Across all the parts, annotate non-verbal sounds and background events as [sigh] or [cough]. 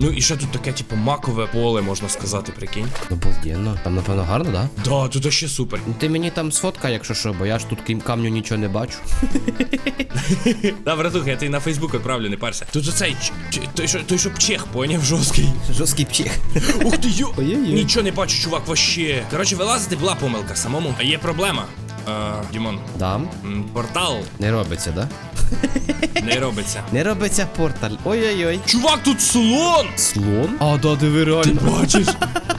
Ну і ще тут таке, типу, макове поле, можна сказати, прикинь. Обалденно. Там, напевно, гарно, да? Да, тут ще супер. Ну, Ти мені там сфоткай, якщо що, бо я ж тут крім камню нічого не бачу. [laughs] Да, братуха, я тобі на Фейсбук відправлю, не парся. Тут оцей, той, що, той, що пчех, поняв, жорсткий. Жорсткий пчих. Ух ти йо! Нічого не бачу, чувак, вообще. Коротше, вилазити була помилка самому. А є проблема. А, Дімон, Дам. м, портал Не робиться, да? [laughs] не робиться. Не робиться порталь. Ой-ой-ой. Чувак, тут слон! Слон? А, да, диви Ти реально. бачиш?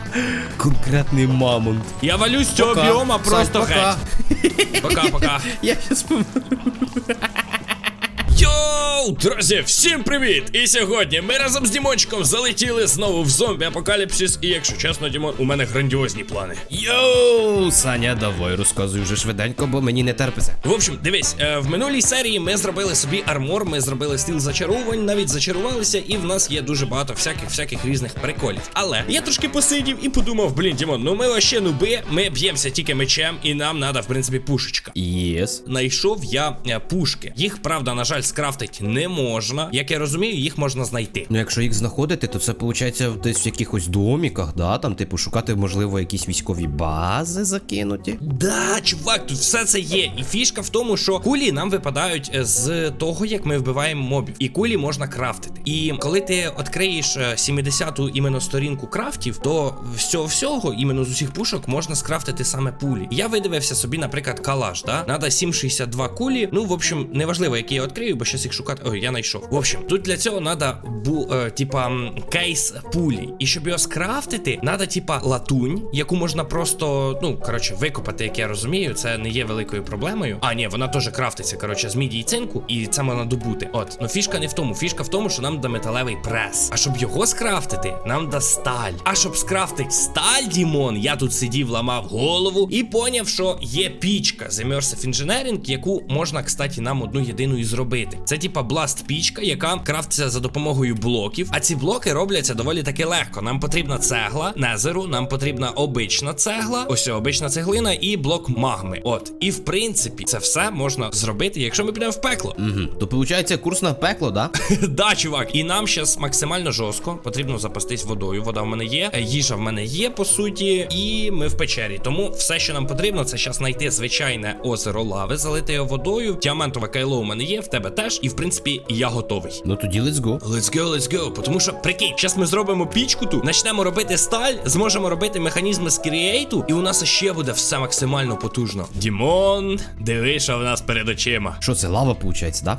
[laughs] Конкретний мамонт. Я валюсь з цього Пока. біома просто пока. геть. Пока-пока. [laughs] Я щас помру. Йоу, друзі, всім привіт! І сьогодні ми разом з Дімончиком залетіли знову в зомбі апокаліпсис. І якщо чесно, Дімон, у мене грандіозні плани. Йоу, Саня, давай розказуй вже швиденько, бо мені не терпиться. В общем, дивись, е, в минулій серії ми зробили собі армор, ми зробили стіл зачаровувань, навіть зачарувалися, і в нас є дуже багато всяких всяких різних приколів. Але я трошки посидів і подумав, блін, Дімон, ну ми вообще нуби, ми б'ємося тільки мечем, і нам треба, в принципі, пушечка. Єс. Знайшов я е, пушки. Їх, правда, на жаль, скрафтить не можна. Як я розумію, їх можна знайти. Ну, якщо їх знаходити, то це виходить десь в якихось доміках, да? Там, типу, шукати, можливо, якісь військові бази закинуті. Да, чувак, тут все це є. І фішка в тому, що кулі нам випадають е, з того, як ми вбиваємо мобів. І кулі можна крафтити. І коли ти відкриєш е, 70-ту іменно сторінку крафтів, то з цього всього, іменно з усіх пушок, можна скрафтити саме пулі. Я видивився собі, наприклад, калаш, да? Надо 7,62 кулі. Ну, в общем, неважливо, які я відкрию, бо щас їх шукати. Ой, я знайшов. В общем, тут для цього надо бу, е, типа кейс пулі. І щоб його скрафтити, надо, типа, латунь, яку можна просто, ну, коротше, викопати, як я розумію, це не є великою проблемою. А, ні, вона теж крафтиться, коротше, з міді і цинку, і це можна добути. От, ну фішка не в тому. Фішка в тому, що нам да металевий прес. А щоб його скрафтити, нам да сталь. А щоб скрафтити сталь, Дімон, я тут сидів, ламав голову і поняв, що є пічка з Immersive Engineering, яку можна, кстати, нам одну єдину і зробити. Це типа бласт пічка, яка крафтиться за допомогою блоків. А ці блоки робляться доволі таки легко. Нам потрібна цегла, незеру, нам потрібна обична цегла, ось обична цеглина і блок магми. От, і в принципі, це все можна зробити, якщо ми підемо в пекло. Угу. То виходить курс на пекло, да? [laughs] Да, чувак, і нам зараз максимально жорстко потрібно запастись водою. Вода в мене є, е, їжа в мене є, по суті, і ми в печері. Тому все, що нам потрібно, це зараз знайти звичайне озеро лави, залити його водою. Діамантове кайло у мене є, в тебе теж. І в принципі, я готовий. Ну тоді let's go. Let's go, let's go. Тому що, прикинь, зараз ми зробимо пічку тут, почнемо робити сталь, зможемо робити механізми з кріейту, і у нас ще буде все максимально потужно. Дімон, диви, що в нас перед очима. Що це, лава виходить, да?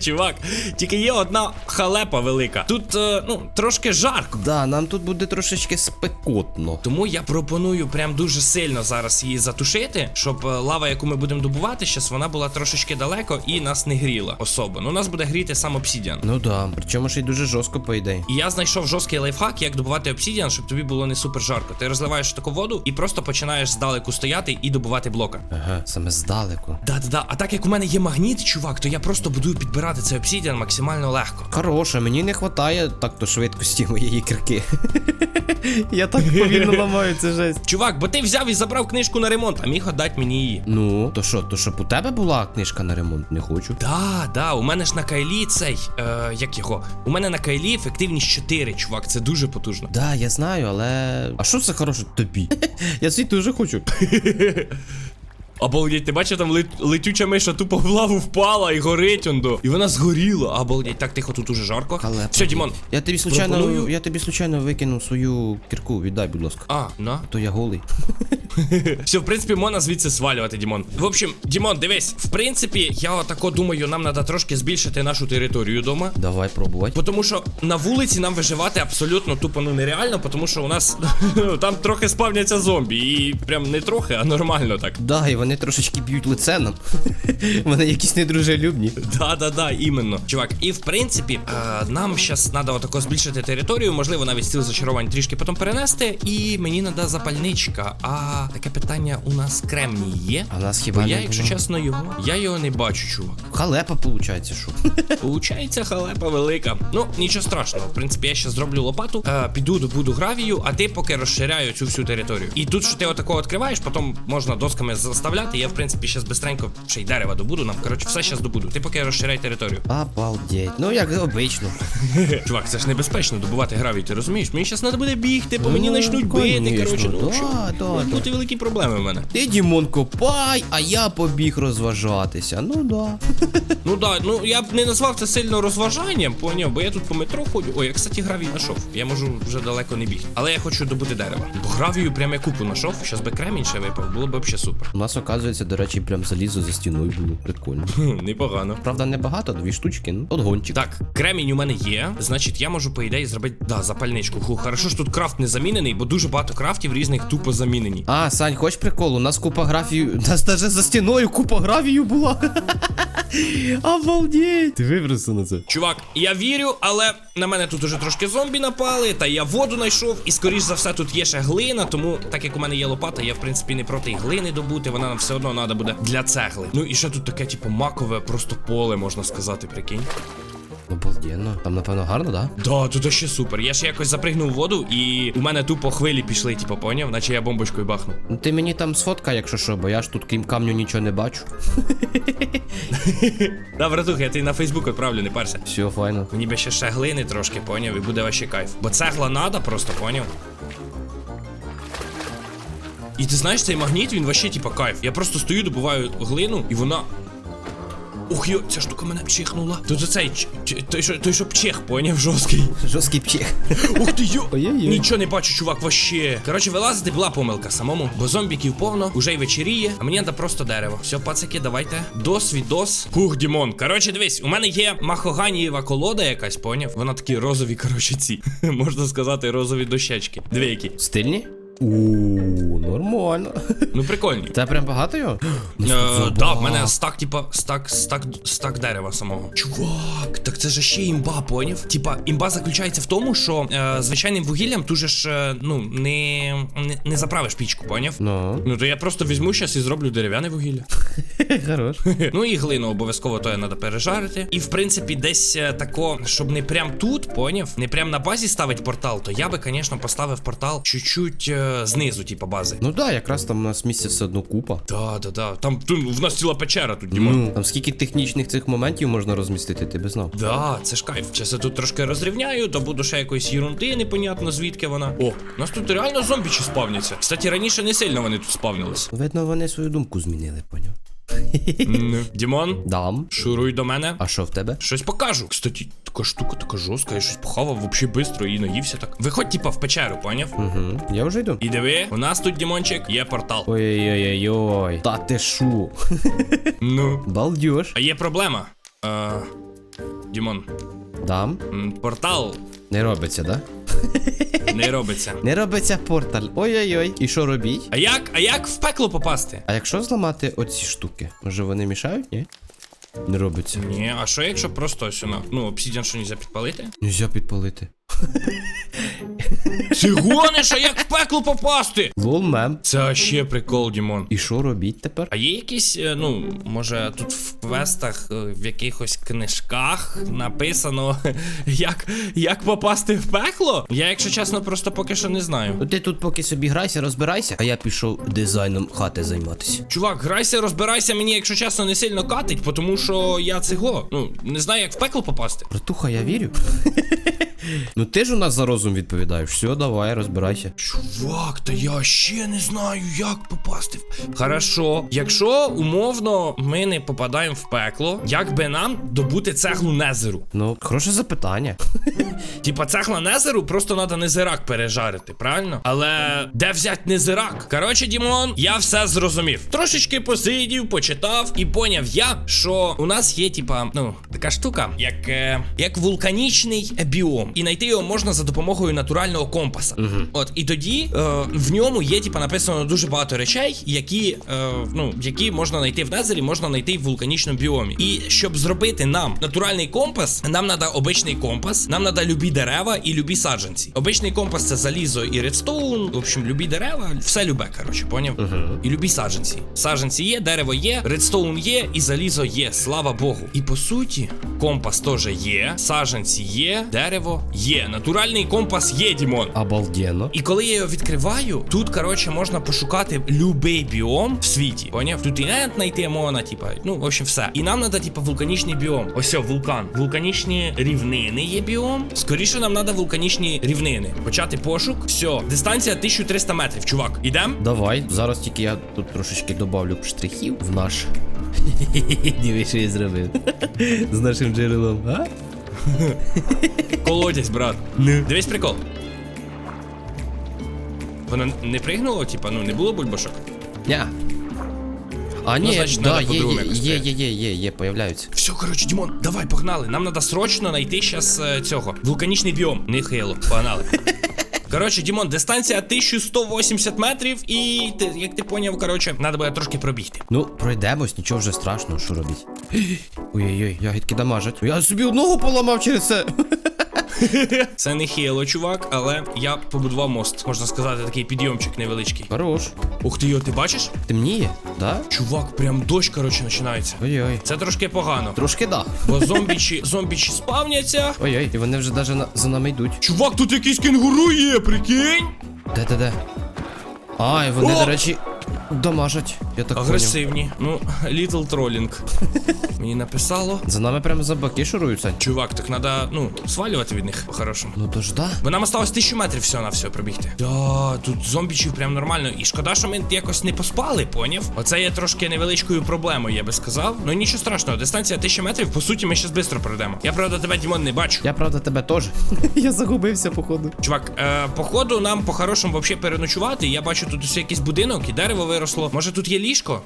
Чувак, тільки є одна халепа велика. Тут, е, ну, трошки жарко. Да, нам тут буде трошечки спекотно. Тому я пропоную прям дуже сильно зараз її затушити, щоб е, лава, яку ми будемо добувати, щас вона була трошечки далеко і нас не гріла особо. Ну, нас буде гріти сам обсідіан. Ну да, причому ще й дуже жорстко, по ідеї. І я знайшов жорсткий лайфхак, як добувати обсідіан, щоб тобі було не супер жарко. Ти розливаєш таку воду і просто починаєш здалеку стояти і добувати блока. Ага, саме здалеку. Да-да-да. А так як у мене є магніт, чувак, то я просто буду підбирати цей обсідіан максимально легко. Хороше, мені не вистачає так то швидкості моєї кирки. [laughs] Я так повільно [laughs] ламаю, це жесть. Чувак, бо ти взяв і забрав книжку на ремонт, а міг отдати мені її. Ну, то що, то щоб у тебе була книжка на ремонт, не хочу. Да, да, у мене ж на кайлі цей. Е, як його? У мене на кайлі ефективність 4, чувак, це дуже потужно. Да, я знаю, але. А що це хороше тобі? [laughs] Я свій дуже хочу. [laughs] Обалдеть, ти бачив, там лет, летюча миша тупо в лаву впала і горить ондо. І вона згоріла. Обалдеть, так тихо, тут уже жарко. Халепа. Все, Дімон. Я тобі случайно, Пропоную- я тобі случайно викинув свою кірку, віддай, будь ласка. А, на. То я голий. [laughs] Все, в принципі, можна звідси свалювати, Дімон. В общем, Дімон, дивись, в принципі, я отако думаю, нам треба трошки збільшити нашу територію дома. Давай пробувати. Тому що на вулиці нам виживати абсолютно тупо ну нереально, тому що у нас [laughs] там трохи спавняться зомбі. І прям не трохи, а нормально так. Да, і вони трошечки б'ють лице нам. [laughs] Вони якісь недружелюбні. Да-да-да, іменно. Чувак, і в принципі, е, нам зараз треба отако збільшити територію, можливо, навіть стіл зачарувань трішки потім перенести. І мені треба запальничка. А таке питання: у нас кремній є? А в нас хіба я, якщо чесно, його я його не бачу, чувак. Халепа получається, що. [laughs] Получається халепа велика. Ну, нічого страшного. В принципі, я ще зроблю лопату, е, піду добуду гравію, а ти поки розширяю цю всю територію. І тут, що ти отако відкриваєш, потім можна досками заставляти. Я, в принципі, зараз бистренько ще й дерева добуду. Нам, коротше, все зараз добуду. Ти поки розширяй територію. Обалдеть. Ну як обично. [laughs] Чувак, це ж небезпечно добувати гравій, ти розумієш? Мені зараз треба буде бігти, по мені Ну, почнуть бити, коротше, ну, да, бути великі проблеми в мене. Ти, Дімон, копай, а я побіг розважатися. Ну да. [laughs] Ну да, ну я б не назвав це сильно розважанням, поняв, бо я тут по метро ходю. Ой, я, кстати, гравій знайшов. Я можу вже далеко не бігти. Але я хочу добути дерева. Бо гравію прям я купу знайшов, щас би кремінь ще випав, було б взагалі супер. У нас, оказується, до речі, прям залізо за стіною було. Прикольно. Непогано. Правда, небагато, дві штучки, ну, от гончик. Так, кремінь у мене є, значить я можу, по ідеї, зробити да, запальничку. Ху, хорошо, що тут крафт не замінений, бо дуже багато крафтів різних тупо замінені. А, Сань, хоч прикол? У нас купа графію. У нас навіть за стіною купа гравію була. [laughs] Обалдеть. Ти вибрався на це. Чувак, я вірю, але на мене тут уже трошки зомбі напали, та я воду знайшов, і скоріш за все тут є ще глина, тому так як у мене є лопата, я в принципі не проти глини добути, вона нам все одно треба буде для цегли. Ну і ще тут таке, типу, макове, просто поле, можна сказати, прикинь. Обалденно. Там, напевно, гарно, да? Да, тут ще супер. Я ж якось запригнув в воду, і у мене тупо хвилі пішли, типу, поняв, наче я бомбочкою бахнув. Ну ти мені там сфоткай, якщо що, бо я ж тут крім камню нічого не бачу. [laughs] Да, братух, я тобі на Фейсбук відправлю, не парся. Все, файно. Мені би ще ще глини трошки, поняв, і буде вообще кайф. Бо цегла надо просто, поняв. І ти знаєш, цей магніт, він вообще типа кайф. Я просто стою, добуваю глину, і вона. Ух йо, ця штука мене пчихнула. Тут оцей ч- ч- той, що той, що пчих, поняв, жорсткий. Жорсткий пчих. Ух ти йо! Ой-ой-ой. Нічого не бачу, чувак, вообще. Коротше, вилазити була помилка самому, бо зомбіків повно, уже й вечеріє, а мені треба просто дерево. Все, пацики, давайте. Дос, відос. Хух, Дімон. Коротше, дивись, у мене є махоганієва колода якась, поняв? Вона такі розові, коротше, ці. [laughs] Можна сказати, розові дощечки. Дві які. Стильні? Ууу, нормально. Ну, прикольні. Це прям багато його? Е, да, в мене стак, типа, стак, стак, стак дерева самого. Чувак, так це ж ще імба, поняв? Типа, імба заключається в тому, що е, звичайним вугіллям ти ж, е, ну, не, не, заправиш пічку, поняв? Ну, Ну то я просто візьму щас і зроблю дерев'яне вугілля. [laughs] хорош. [laughs] ну і глину обов'язково то я треба пережарити. І в принципі, десь тако, щоб не прям тут, поняв, не прям на базі ставить портал, то я би, звісно, поставив портал чуть-чуть е, знизу, типа бази. Ну да, якраз там у нас місця все одно купа. Да, да, да. Там тут в нас ціла печера тут, Дімон. Ну, там скільки технічних цих моментів можна розмістити, ти би знав. Да, це ж кайф. Час я тут трошки розрівняю, то буду ще якоїсь єрунди, непонятно звідки вона. О, у нас тут реально зомбічі спавняться. Кстати, раніше не сильно вони тут спавнились. Видно, вони свою думку змінили, поняв. Дімон, Дам. шуруй до мене. А що в тебе? Щось покажу. Кстати, така штука така жорстка, я щось похавав вообще бистро і наївся так. Виходь, типа, в печеру, поняв? Угу. Я вже йду. І диви, у нас тут, Дімончик, є портал. Ой-ой-ой. Та ти шо? [laughs] Ну. Балдеж. А є проблема. Е, Дімон, Дам. портал Не робиться, да? [laughs] не робиться. Не робиться порталь. Ой-ой-ой. І що робіть? А як, а як в пекло попасти? А якщо зламати оці штуки? Може вони мішають, ні? Не робиться. Ні, а що якщо просто ось? Ну, обсідіан що нельзя підпалити? Нельзя підпалити. Ти гониш, а як в пекло попасти? Лол мем. Це ще прикол, Дімон. І що робіть тепер? А є якісь, е, ну, може, тут в квестах, е, в якихось книжках написано, [laughs] як, як попасти в пекло? Я, якщо чесно, просто поки що не знаю. Ну ти тут поки собі грайся, розбирайся, а я пішов дизайном хати займатися. Чувак, грайся, розбирайся, мені, якщо чесно, не сильно катить, тому що я цього, ну, не знаю, як в пекло попасти. Братуха, я вірю. Ну ти ж у нас за розум відповідаєш. Все, давай, розбирайся. Чувак, та я ще не знаю, як попасти в. Хорошо, якщо умовно ми не попадаємо в пекло, як би нам добути цеглу незеру? Ну, хороше запитання. [laughs] Типа цегла незеру просто треба незирак пережарити, правильно? Але де взяти незирак? Коротше, Дімон, я все зрозумів. Трошечки посидів, почитав і поняв я, що у нас є, типа, ну, така штука, як, е, як вулканічний біом. І знайти його можна за допомогою натурального компаса. От і тоді е, в ньому є, типа, написано дуже багато речей, які, е, ну, які можна знайти в Незері, можна знайти в вулканічному біомі. І щоб зробити нам натуральний компас, нам треба обичний компас, нам треба любі дерева і любі саджанці. Обичний компас це залізо і редстоун. В общем, любі дерева, все любе, коротше, поняв? І любі саджанці. Саджанці є, дерево є, редстоун є і залізо є. Слава Богу. І по суті, компас теж є, саджанці є, дерево є. Натуральний компас є, Дімон. Обалденно. І коли я його відкриваю, тут, коротше, можна пошукати любий біом в світі. Поняв? Тут і ент знайти можна, типа, ну, в общем, все. І нам треба, типа, вулканічний біом. Ось о, вулкан. Вулканічні рівнини є біом. Скоріше нам треба вулканічні рівнини. Почати пошук. Все, дистанція 1300 метрів, чувак. Ідем? Давай, зараз тільки я тут трошечки добавлю штрихів в наш. [laughs] Диви, що я зробив. [laughs] З нашим джерелом, а? [laughs] Колодязь, брат. Ну. Дивись прикол. Воно не пригнуло, типа, ну не було бульбашок. Ня. А, ні, значить, да, надо є, по-другому є, якось є, є, є, є, є, появляються. Все, коротше, Дімон, давай, погнали. Нам треба срочно знайти зараз цього. Вулканічний біом. Не хейло, погнали. [laughs] Коротше, Дімон, дистанція 1180 метрів, і ти, як ти поняв, коротше, треба буде трошки пробігти. Ну, пройдемось, нічого вже страшного, що робіть. Ой-ой-ой, ягідки дамажать. Я собі одного поламав через це. [laughs] Це не хейло, чувак, але я побудував мост. Можна сказати, такий підйомчик невеличкий. Хорош. Ух ти його, ти бачиш? Темніє, да? Чувак, прям дощ, коротше, починається. Ой-ой. Це трошки погано. Трошки да. Бо зомбічі, зомбічі спавняться. Ой-ой, і вони вже даже на, за нами йдуть. Чувак, тут якийсь кенгуру є, прикинь? Де, де, де? А, і вони, О! до речі, дамажать. Я так поняв. Агресивні. Ну, літл тролінг. [laughs] Мені написало. За нами прямо зомбаки шуруються. Чувак, так треба, ну, свалювати від них по-хорошому. Ну то ж да. Бо нам осталось тисячу метрів всього на все пробігти. Да, тут зомбічів прям нормально. І шкода, що ми якось не поспали, поняв? Оце є трошки невеличкою проблемою, я би сказав. Ну нічого страшного, дистанція тисяча метрів, по суті, ми щас швидко пройдемо. Я правда тебе, Дімон, не бачу. Я правда тебе теж. [laughs] Я загубився, походу. Чувак, е, походу нам по-хорошому взагалі переночувати. Я бачу тут усе якийсь будинок і дерево виросло. Може тут є ліжко?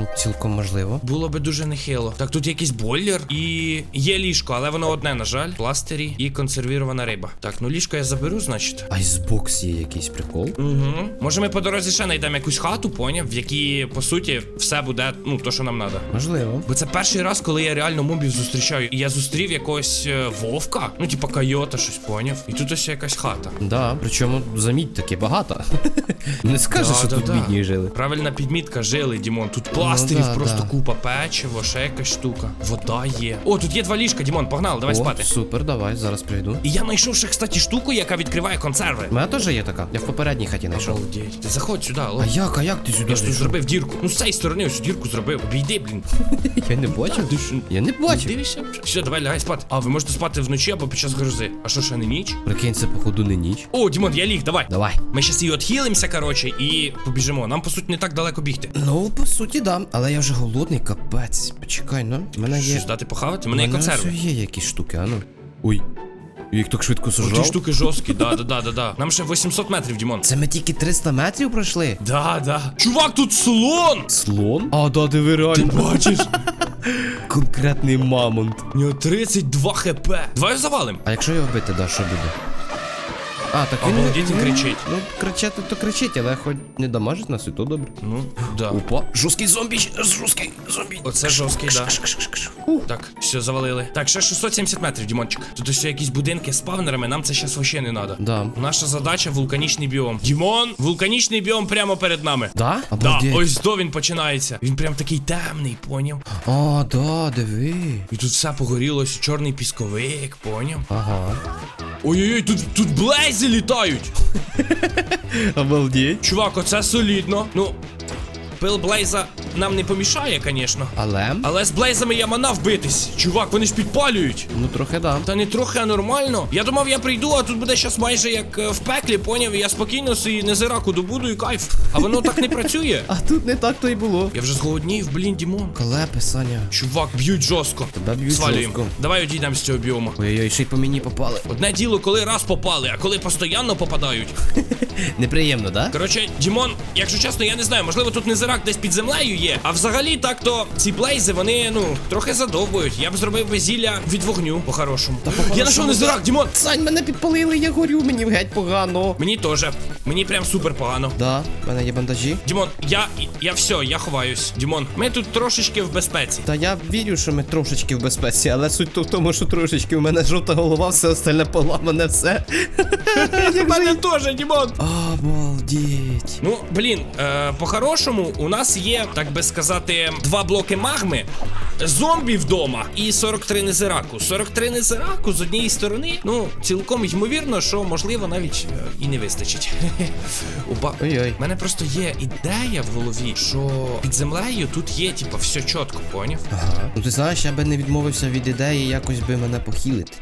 М, Цілком можливо. Було би дуже нехило. Так, тут якийсь бойлер і є ліжко, але воно одне, на жаль. Пластирі і консервірована риба. Так, ну ліжко я заберу, значить. Айсбокс є якийсь прикол. Угу. Може, ми по дорозі ще знайдемо якусь хату, поняв, в якій, по суті, все буде, ну, то, що нам треба. Можливо. Бо це перший раз, коли я реально мобів зустрічаю. І я зустрів якогось е, вовка, ну, типа койота, щось поняв. І тут ось якась хата. Да, причому заміть таки багато. [laughs] Не скажеш, що тут бідні жили. Правильна підмітка, жили, Дімон. Тут пластирів Ну да, просто да. купа печиво, ще якась штука. Вода є. О, тут є два ліжка, Дімон, погнали, давай О, спати. Супер, давай, зараз прийду. І я знайшов ще, кстати, штуку, яка відкриває консерви. У мене теж є така. Я в попередній хаті знайшов. Ти заходь сюди, алло. А як, а як ти сюди Я ж тут зробив дірку. Ну, з цієї сторони ось дірку зробив. Обійди, блін. [laughs] Я не бачив. Ти що? Я не бачив. Дивишся? Все, давай лягай спати. А, ви можете спати вночі або під час грози. А що ще не ніч? Прикинь, це походу не ніч. О, Дімон, я ліг, давай. Давай. Ми щас її отхилимося, коротше, і побіжимо. Нам, по суті, не так далеко бігти. Ну, по суті, да. Але я вже голодний, капець. Почекай, ну. Мене є. Щось дати похавати? У мене є У мене консерви. все є якісь штуки, а ну. Ой. Їх так швидко Ті сожрав. штуки жорсткі, да, да, да, да, да. Нам ще 800 метрів, Дімон. Це ми тільки 300 метрів пройшли. Да, да. Чувак, тут слон! Слон? А, да, диви Ти реально. бачиш? Конкретний мамонт. У нього 32 хп. Давай завалим. А якщо його бити, да, що буде? А, так він. Обалдеть, він ну, кричить. Ну, кричати то кричить, але хоч не дамажить нас, і то добре. Ну, да. Опа, жорсткий зомбі, жорсткий зомбі. Оце жорсткий, да. Так, все, завалили. Так, ще 670 метрів, Дімончик. Тут ось якісь будинки з спавнерами, нам це зараз вообще не треба. Да. Наша задача вулканічний біом. Дімон, вулканічний біом прямо перед нами. Да? Да, Обалдеть. ось то він починається. Він прям такий темний, поняв. А, да, диви. І тут все погорілося, чорний пісковик, поняв. Ага. Ой-ой-ой, тут, тут блейзи літають. Обалдеть. Чувак, оце солідно. Ну, пил блейза нам не помішає, звісно. Але? Але з блейзами я манав битись. Чувак, вони ж підпалюють. Ну трохи да. Та не трохи, а нормально. Я думав, я прийду, а тут буде щас майже як е, в пеклі, поняв, і я спокійно собі незираку добуду і кайф. А воно так не працює. [laughs] А тут не так то й було. Я вже зголоднів, блін, Дімон. Клепи, Саня. Чувак, б'ють жорстко. Тебе б'ють Свалюємо. жорстко. Давай одійдемо з цього біому. Ой-ой, ще й по мені попали. Одне діло, коли раз попали, а коли постійно попадають. [laughs] Неприємно, да? Коротше, Дімон, якщо чесно, я не знаю, можливо, тут незирак десь під землею є. А взагалі, так то ці блейзи, вони, ну, трохи задовбують. Я б зробив би зілля від вогню, по-хорошому. Я знайшов незирак, Дімон! Сань, мене підпалили, я горю, мені геть погано. Мені теж. Мені прям супер погано. Да, в мене є бандажі. Дімон, я. я все, я ховаюсь. Дімон, ми тут трошечки в безпеці. Та я вірю, що ми трошечки в безпеці, але суть то в тому, що трошечки у мене жовта голова, все остальне поламане, все. [laughs] У мене теж, Дімон. Обалдіть. Ну, блін, е, по-хорошому, у нас є, так би сказати, два блоки магми, зомбі вдома і 43 незираку. 43 незираку з однієї сторони, ну, цілком ймовірно, що можливо навіть е, і не вистачить. [laughs] Ой-ой. У мене просто є ідея в голові, що під землею тут є, типа, все чітко, поняв? Ага. Ну ти знаєш, я би не відмовився від ідеї якось би мене похилити.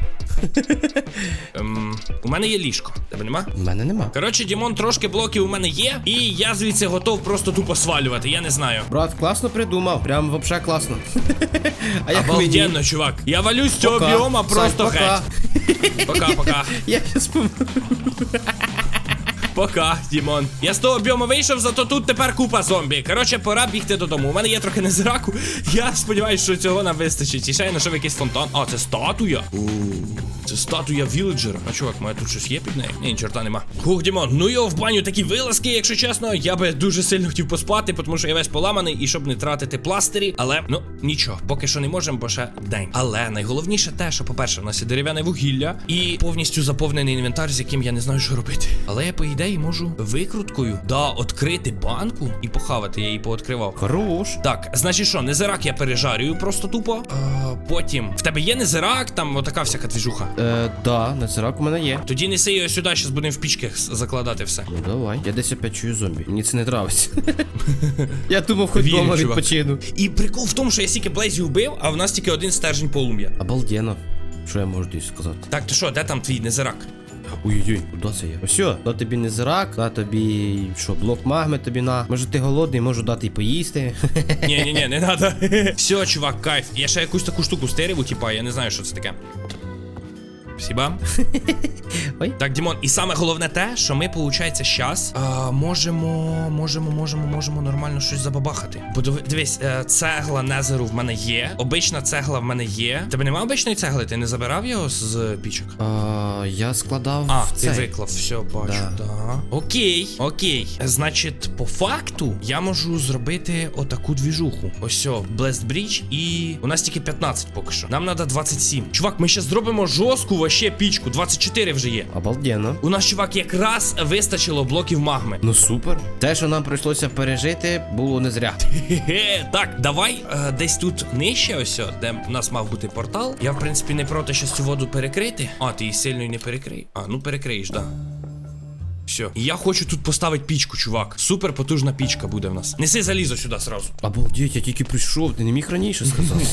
[laughs] Ем, у мене є ліжко. Тебе нема? У мене нема. Коротше, Дімон, трошки блоків у мене є, і я звідси готов просто тупо свалювати, я не знаю. Брат, класно придумав, прям вообще класно. [laughs] а як мені? Обалденно, чувак. Я валюсь з цього Пока. біома Сань, просто пока. геть. Пока-пока. [laughs] Я щас. Пока, Дімон. Я з того біому вийшов, зато тут тепер купа зомбі. Коротше, пора бігти додому. У мене є трохи незраку. [laughs] Я сподіваюся, що цього нам вистачить. І ще я нашов якийсь фонтан. А, це статуя. Це статуя віледжера. А чувак, моя тут щось є під нею? Ні, чорта нема. Хух, Дімон, ну його в баню такі вилазки, якщо чесно. Я би дуже сильно хотів поспати, тому що я весь поламаний і щоб не тратити пластирі. Але ну нічого, поки що не можемо, бо ще день. Але найголовніше те, що, по-перше, у нас є дерев'яне вугілля і повністю заповнений інвентар, з яким я не знаю, що робити. Але я, по ідеї, можу викруткою да, відкрити банку і похавати. Я її пооткривав. Хорош. Так, значить що, незирак я пережарюю просто тупо. А, потім. В тебе є незирак, там отака всяка двіжуха. Е, да, нацирак у мене є. Тоді неси його сюди, зараз будемо в пічки закладати все. Ну давай. Я десь опять чую зомбі. Мені це не нравиться. [laughs] Я думав, хоч Вірю, вдома чувак. відпочину. І прикол в тому, що я стільки блейзів вбив, а в нас тільки один стержень полум'я. Обалденно. Що я можу тобі сказати? Так, то що, де там твій незирак? Ой-ой-ой, куди це є? Ось, то тобі не зрак, на тобі що, блок магми тобі на. Може ти голодний, можу дати й поїсти. Ні, ні, ні, не надо. [laughs] Все, чувак, кайф. Я ще якусь таку штуку стереву, типа, я не знаю, що це таке. Спасибо. [laughs] Ой. Так, Дімон, і саме головне те, що ми, виходить, а, можемо, можемо, можемо, можемо нормально щось забабахати. Бо дивись, е, цегла незеру в мене є, обична цегла в мене є. Тебе немає обичної цегли? Ти не забирав його з пічок? А, я складав А, в ти цей. виклав, все, бачу, Да. да. Окей, окей. Значить, по факту я можу зробити отаку двіжуху. Ось о, Blessed Bridge, і у нас тільки 15 поки що. Нам треба 27. Чувак, ми ще зробимо жорстку вообще пічку. 24 вже є. Обалденно. У нас, чувак, якраз вистачило блоків магми. Ну супер. Те, що нам прийшлося пережити, було не зря. [laughs] Хе-хе. Так, давай е, десь тут нижче, ось, о, де в нас мав бути портал. Я, в принципі, не проти щас цю воду перекрити. А, ти її сильно і не перекрий. А, ну перекриєш, да. Все. І я хочу тут поставити пічку, чувак. Супер потужна пічка буде в нас. Неси залізо сюди сразу. Обалдеть, я тільки прийшов, ти не міг раніше сказати.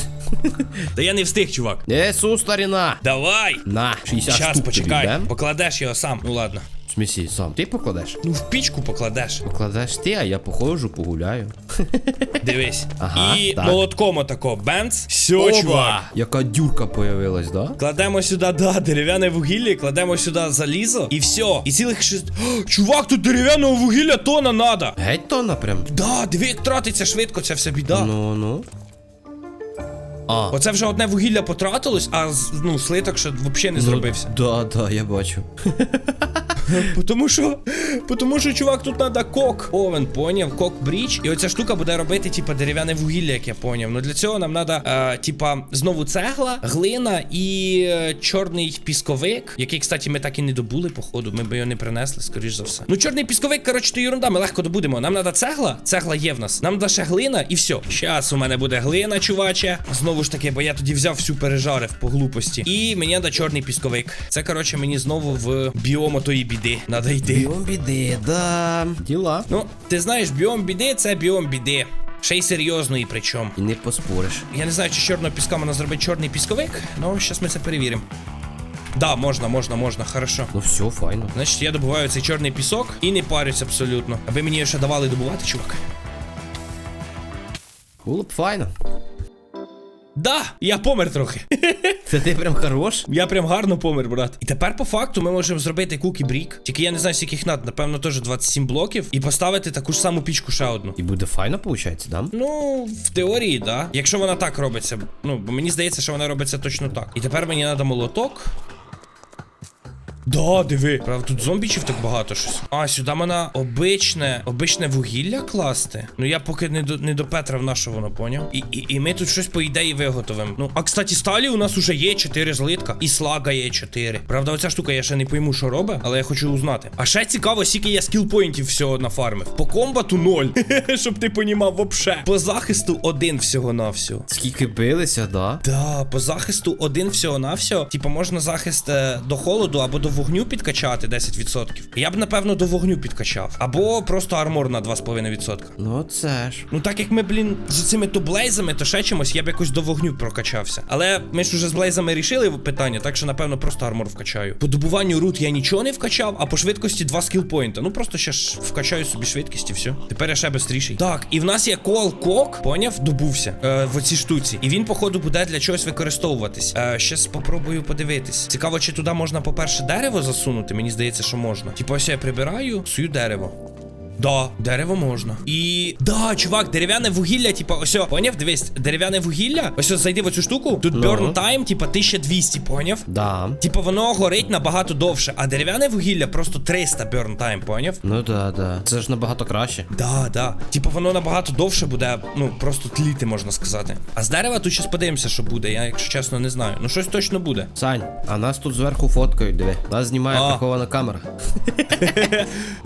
[laughs] Та я не встиг, чувак. Несу, старіна! Давай! На, 60 Щас, штук почекай. да? Покладеш його сам. Ну ладно. Смісі, сам. Ти покладеш? Ну в пічку покладеш. Покладеш ти, а я походжу, погуляю. Дивись. Ага, і так. молотком отако. Бенц. Все, чувак. Яка дюрка появилась, да? Кладемо сюди, да, дерев'яне вугілля, кладемо сюди залізо і все. І цілих шість. Чувак, тут дерев'яного вугілля тона надо. Геть то напрям. Да, диви, як тратиться швидко, ця вся біда. Ну, ну. А, Оце вже одне вугілля потратилось, а ну, слиток ще взагалі не зробився. Да, да, я бачу. [laughs] Тому що, тому що, чувак, тут треба кок. Овен, поняв, кок бріч. І оця штука буде робити, типа, дерев'яне вугілля, як я поняв. Ну для цього нам треба, типа, знову цегла, глина і е, чорний пісковик, який, кстати, ми так і не добули, походу. Ми би його не принесли, скоріш за все. Ну, чорний пісковик, коротше, то ерунда, ми легко добудемо. Нам треба цегла, цегла є в нас. Нам треба ще глина і все. Щас у мене буде глина, чуваче. Знову ж таки, бо я тоді взяв всю пережарив по глупості. І мені треба чорний пісковик. Це, коротше, мені знову в біому тої біди. Надо йти. Біом біди, да. Діла. Ну, ти знаєш, біом біди це біом біди. Ще й серйозної причому. І не поспориш. Я не знаю, чи з чорного піска можна зробити чорний пісковик, але зараз ми це перевіримо. Да, можна, можна, можна, хорошо. Ну все, файно. Значить, я добуваю цей чорний пісок і не парюсь абсолютно. Аби мені ще давали добувати, чувак. Було б файно. Да, я помер трохи. Це ти прям хорош? Я прям гарно помер, брат. І тепер по факту ми можемо зробити кукі брік. Тільки я не знаю, скільки їх надо, напевно, теж 27 блоків, і поставити таку ж саму пічку ще одну. І буде файно, виходить, да? Ну, в теорії, да. Якщо вона так робиться. Ну, бо мені здається, що вона робиться точно так. І тепер мені треба молоток. Да, диви. Правда, тут зомбічів так багато щось. А, сюди мене обичне, обичне вугілля класти. Ну я поки не до не до Петра в нашу воно поняв. І, і, і ми тут щось по ідеї виготовимо. Ну, а кстати, сталі у нас уже є 4 злитка. І слага є 4. Правда, оця штука я ще не пойму, що робить, але я хочу узнати. А ще цікаво, скільки я скілпоінтів всього нафармив. По комбату 0. [laughs] Щоб ти понімав вообще. По захисту один всього на всього. Скільки билися, да? Да, по захисту один всього на всього. Типа можна захист е, до холоду або до вогню підкачати 10%. Я б напевно до вогню підкачав. Або просто армор на 2,5%. Ну це ж. Ну так як ми, блін, з цими то блейзами, то ще чимось, я б якось до вогню прокачався. Але ми ж уже з блейзами рішили питання, так що напевно просто армор вкачаю. По добуванню рут я нічого не вкачав, а по швидкості 2 скілпоінта. Ну просто ще ж вкачаю собі швидкість і все. Тепер я ще бистріший. Так, і в нас є кол кок, поняв, добувся е, в оцій штуці. І він, походу, буде для чогось використовуватись. Е, ще спробую подивитись. Цікаво, чи туди можна, по-перше, дерево засунути. Мені здається, що можна. Типу, ось я прибираю, сую дерево. Да, дерево можна. І. Да, чувак, дерев'яне вугілля, типа, ось, поняв? Дивись, дерев'яне вугілля. Ось зайди в оцю штуку. Тут Ну. burn time, типа, 1200, поняв? Да. Типа, воно горить набагато довше, а дерев'яне вугілля просто 300 burn time, поняв? Ну да, да. Це ж набагато краще. Да, да. Типа воно набагато довше буде, ну просто тліти, можна сказати. А з дерева тут щас подивимося, що буде. Я, якщо чесно, не знаю. Ну щось точно буде. Сань, а нас тут зверху фоткають, диви. Нас знімає прихована камера.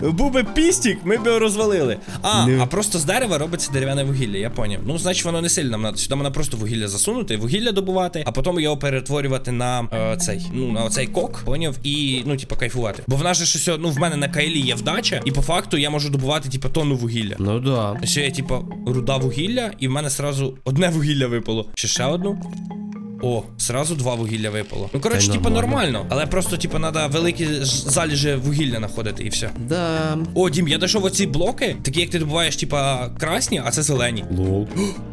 [laughs] Був би пістік, ми б його розвалили. А, а просто з дерева робиться дерев'яне вугілля, я поняв. Ну, значить, воно не сильно нам надо. Сюди можна просто вугілля засунути, вугілля добувати, а потім його перетворювати на е, цей, ну, на оцей кок, поняв, і ну, типа, кайфувати. Бо в нас же щось, ну, в мене на кайлі є вдача, і по факту я можу добувати, типа, тонну вугілля. Ну да. Ось я, типа, руда вугілля, і в мене сразу одне вугілля випало. Ще ще одну. О, сразу два вугілля випало. Ну, коротше, типа, нормально. Але просто, типа, треба великі заліжі вугілля знаходити і все. Да. О, Дім, я знайшов оці блоки, такі як ти добуваєш, типа, красні, а це зелені. Лол.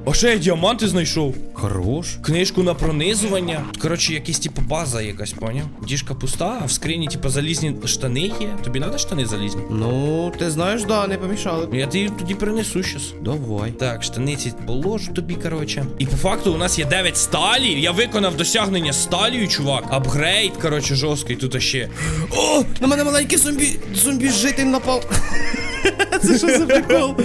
А ще я діаманти знайшов. Хорош. Книжку на пронизування. Коротше, якийсь, типу, база якась, поняв? Діжка пуста, а в скрині, типу, залізні штани є. Тобі треба штани залізні? Ну, ти знаєш, да, не помішали. Я тобі тоді принесу щас. Давай. Так, штаниці положу тобі, коротше. І по факту у нас є 9 сталі. Я виконав досягнення сталію, чувак. Апгрейд, коротше, жорсткий тут ще. О, на мене маленький зомбі. зомбі житель напав. [laughs] Це що за прикол?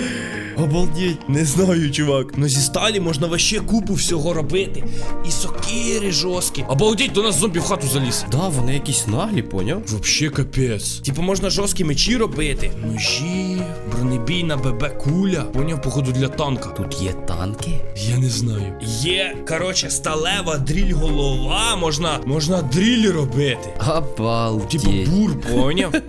Обалдеть. Не знаю, чувак. Ну зі сталі можна вообще купу всього робити. І сокири жорсткі. Обалдеть, до нас зомбі в хату заліз. Да, вони якісь наглі, поняв? Вообще капець. Типу можна жорсткі мечі робити. Ножі, бронебійна ББ куля. Поняв, походу, для танка. Тут є танки. Я не знаю. Є, коротше, сталева дріль голова. Можна, можна дрілі робити. Обалдеть. Типу бур, поняв? [laughs]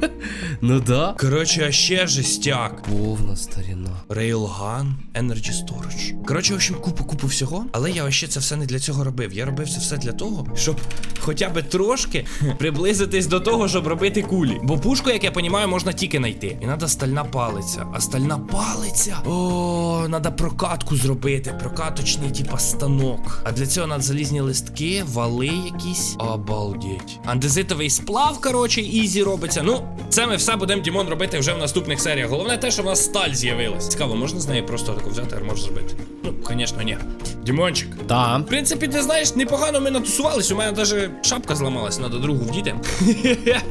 Ну да. Коротше, а ще жестяк. Повна старіна. Railgun, Energy Storage. Коротше, в общем, купу купу всього. Але я ще це все не для цього робив. Я робив це все для того, щоб хоча б трошки [laughs] приблизитись до того, щоб робити кулі. Бо пушку, як я розумію, можна тільки знайти. І треба стальна палиця. А стальна палиця. О, треба прокатку зробити. Прокаточний, типа, станок. А для цього треба залізні листки, вали якісь. Обалдеть. Андезитовий сплав, коротше, ізі робиться. Ну, це ми все будемо Дімон робити вже в наступних серіях. Головне те, що в нас сталь з'явилась. Цікаво, можна з неї просто таку взяти армор зробити? Ну, звісно, ні. Дімончик. Да. В принципі, ти знаєш, непогано ми натусувались. У мене навіть шапка зламалась, треба другу вдіти. [laughs]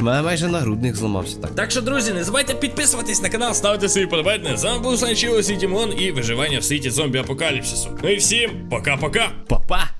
У мене майже нагрудник зламався так. так що, друзі, не забувайте підписуватись на канал, ставити свої подобайки. З вами був Санчіло Сітімон і виживання в світі зомбі апокаліпсису. Ну і всім пока-пока! Папа!